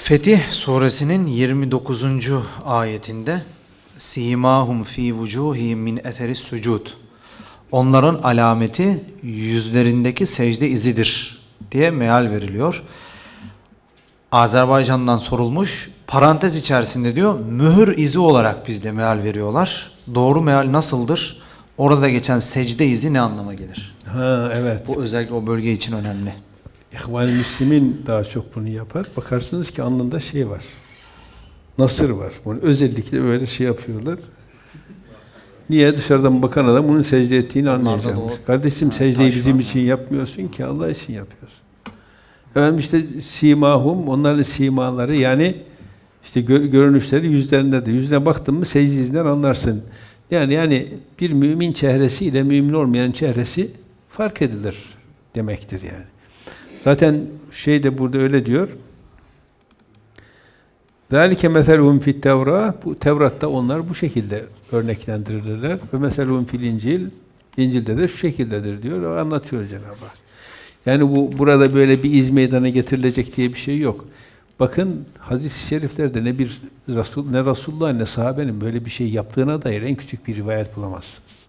Fetih suresinin 29. ayetinde Simahum fi vucuhihim min etheris sucud. Onların alameti yüzlerindeki secde izidir diye meal veriliyor. Azerbaycan'dan sorulmuş. Parantez içerisinde diyor mühür izi olarak bizde meal veriyorlar. Doğru meal nasıldır? Orada geçen secde izi ne anlama gelir? Ha evet. Bu özellikle o bölge için önemli. İhvan-ı Müslim'in daha çok bunu yapar. Bakarsınız ki alnında şey var. Nasır var. Bunu özellikle böyle şey yapıyorlar. Niye dışarıdan bakan adam bunun secde ettiğini anlayacakmış. Kardeşim secdeyi bizim için yapmıyorsun ki Allah için yapıyorsun. Efendim işte simahum, onların simaları yani işte gö- görünüşleri yüzlerindedir. Yüzüne baktın mı secde izinden anlarsın. Yani yani bir mümin çehresi ile mümin olmayan çehresi fark edilir demektir yani. Zaten şey de burada öyle diyor. Zalike meselhum fit Tevra bu Tevrat'ta onlar bu şekilde örneklendirilirler ve meselhum fil İncil İncil'de de şu şekildedir diyor. Anlatıyor Cenab-ı Hak. Yani bu burada böyle bir iz meydana getirilecek diye bir şey yok. Bakın hadis-i şeriflerde ne bir Resul ne Resulullah ne sahabenin böyle bir şey yaptığına dair en küçük bir rivayet bulamazsınız.